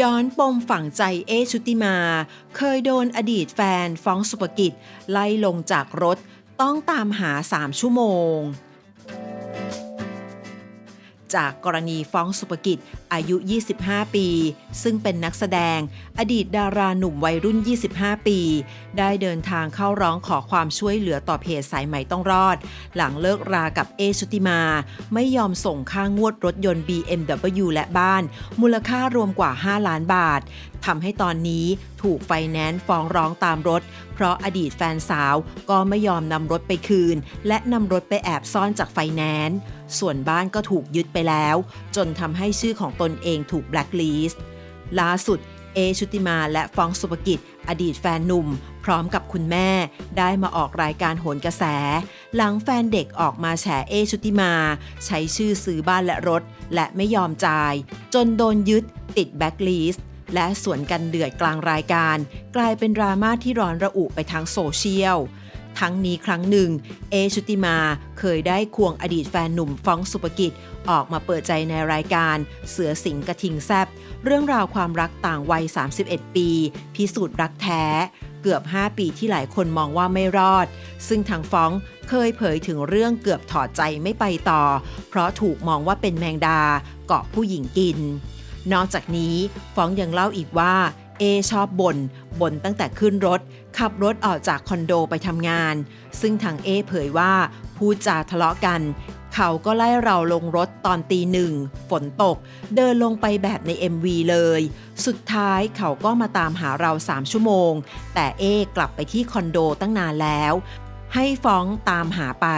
ย้อนปมฝังใจเอชุติมา เคยโดนอดีตแฟนฟ้องสุภกิจ ไล่ลงจากรถต้องตามหา 3 ชั่วโมง จากกรณีฟ้องสุภกิจอายุ 25 ปี ซึ่งเป็นนักแสดง อดีตดาราหนุ่มวัยรุ่น 25 ปี ได้เดินทางเข้าร้องขอความช่วยเหลือต่อเพจสายใหม่ต้องรอด หลังเลิกรากับเอชุติมา ไม่ยอมส่งค่างวดรถยนต์ BMW และบ้าน มูลค่ารวมกว่า 5 ล้านบาท ทำให้ตอนนี้ถูกไฟแนนซ์ฟ้องร้องตามรถ เพราะอดีตแฟนสาวก็ไม่ยอมนำรถไปคืน และนำรถไปแอบซ่อนจากไฟแนนซ์ส่วนบ้านก็ถูกยึดไปแล้ว จนทำให้ชื่อของตนเองถูกแบล็คลิสต์ล่าสุดเอชุติมาและฟองสุภกิจ อดีตแฟนหนุ่ม พร้อมกับคุณแม่ ได้มาออกรายการโหนกระแส หลังแฟนเด็กออกมาแฉเอชุติมา ใช้ชื่อซื้อบ้านและรถ และไม่ยอมจ่าย จนโดนยึดติดแบล็คลิสต์ และสวนกันเดือดกลางรายการ กลายเป็นดราม่าที่ร้อนระอุไปทางโซเชียล ทั้งนี้ครั้งหนึ่ง เอชุติมาเคยได้ควงอดีตแฟนหนุ่มฟ้องสุภกิจ ออกมาเปิดใจในรายการ เสือสิงกระทิงแซบเรื่องราวความรักต่างวัย 31 ปี พิสูจน์รักแท้เกือบ 5 ปีที่หลายคนมองว่าไม่รอด ซึ่งทางฟ้องเคยเผยถึงเรื่องเกือบถอดใจไม่ไปต่อ เพราะถูกมองว่าเป็นแมงดาเกาะผู้หญิงกิน นอกจากนี้ฟ้องยังเล่าอีกว่าเอชอบบน่นบ่นตั้งแต่ขึ้นรถ ขับรถออกจากคอนโดไปทำงาน ซึ่งทางเอเผยว่าพูดจาทะเลาะกัน เขาก็ไล่เราลงรถตอนตีหนึ่ง ฝนตก เดินลงไปแบบใน MV เลย สุดท้ายเขาก็มาตามหาเรา 3 ชั่วโมง แต่เอกลับไปที่คอนโดตั้งนานแล้ว ให้ฟ้องตามหาไป